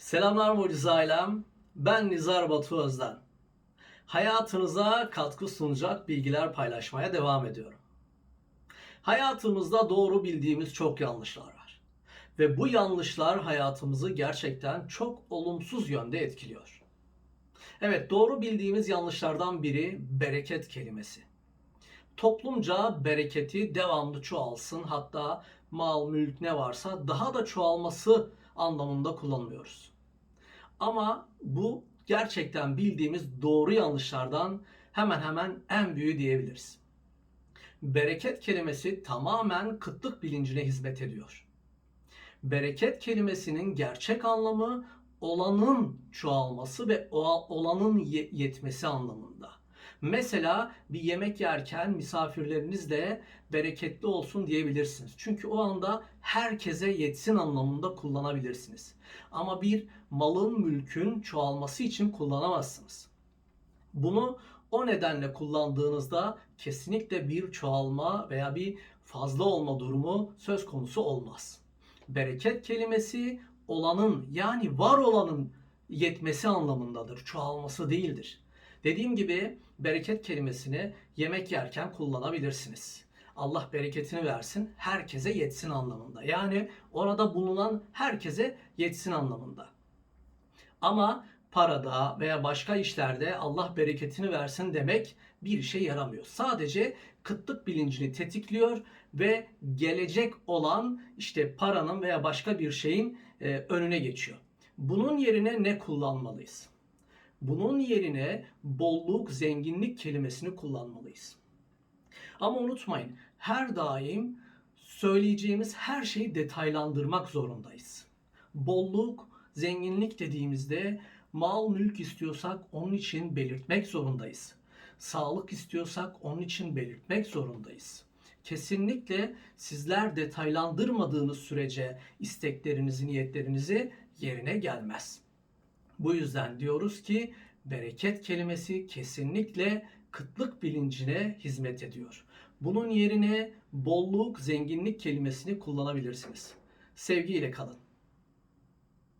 Selamlar mucize ailem. Ben Nizar Batu Özden. Hayatınıza katkı sunacak bilgiler paylaşmaya devam ediyorum. Hayatımızda doğru bildiğimiz çok yanlışlar var. Ve bu yanlışlar hayatımızı gerçekten çok olumsuz yönde etkiliyor. Evet doğru bildiğimiz yanlışlardan biri bereket kelimesi. Toplumca bereketi devamlı çoğalsın hatta mal mülk ne varsa daha da çoğalması anlamında kullanmıyoruz. Ama bu gerçekten bildiğimiz doğru yanlışlardan hemen hemen en büyüğü diyebiliriz. Bereket kelimesi tamamen kıtlık bilincine hizmet ediyor. Bereket kelimesinin gerçek anlamı olanın çoğalması ve olanın ye- yetmesi anlamında. Mesela bir yemek yerken misafirlerinizle bereketli olsun diyebilirsiniz. Çünkü o anda herkese yetsin anlamında kullanabilirsiniz. Ama bir malın mülkün çoğalması için kullanamazsınız. Bunu o nedenle kullandığınızda kesinlikle bir çoğalma veya bir fazla olma durumu söz konusu olmaz. Bereket kelimesi olanın yani var olanın yetmesi anlamındadır. Çoğalması değildir. Dediğim gibi bereket kelimesini yemek yerken kullanabilirsiniz. Allah bereketini versin, herkese yetsin anlamında. Yani orada bulunan herkese yetsin anlamında. Ama parada veya başka işlerde Allah bereketini versin demek bir işe yaramıyor. Sadece kıtlık bilincini tetikliyor ve gelecek olan işte paranın veya başka bir şeyin e, önüne geçiyor. Bunun yerine ne kullanmalıyız? Bunun yerine bolluk, zenginlik kelimesini kullanmalıyız. Ama unutmayın, her daim söyleyeceğimiz her şeyi detaylandırmak zorundayız. Bolluk, zenginlik dediğimizde mal mülk istiyorsak onun için belirtmek zorundayız. Sağlık istiyorsak onun için belirtmek zorundayız. Kesinlikle sizler detaylandırmadığınız sürece isteklerinizi, niyetlerinizi yerine gelmez. Bu yüzden diyoruz ki bereket kelimesi kesinlikle kıtlık bilincine hizmet ediyor. Bunun yerine bolluk, zenginlik kelimesini kullanabilirsiniz. Sevgiyle kalın.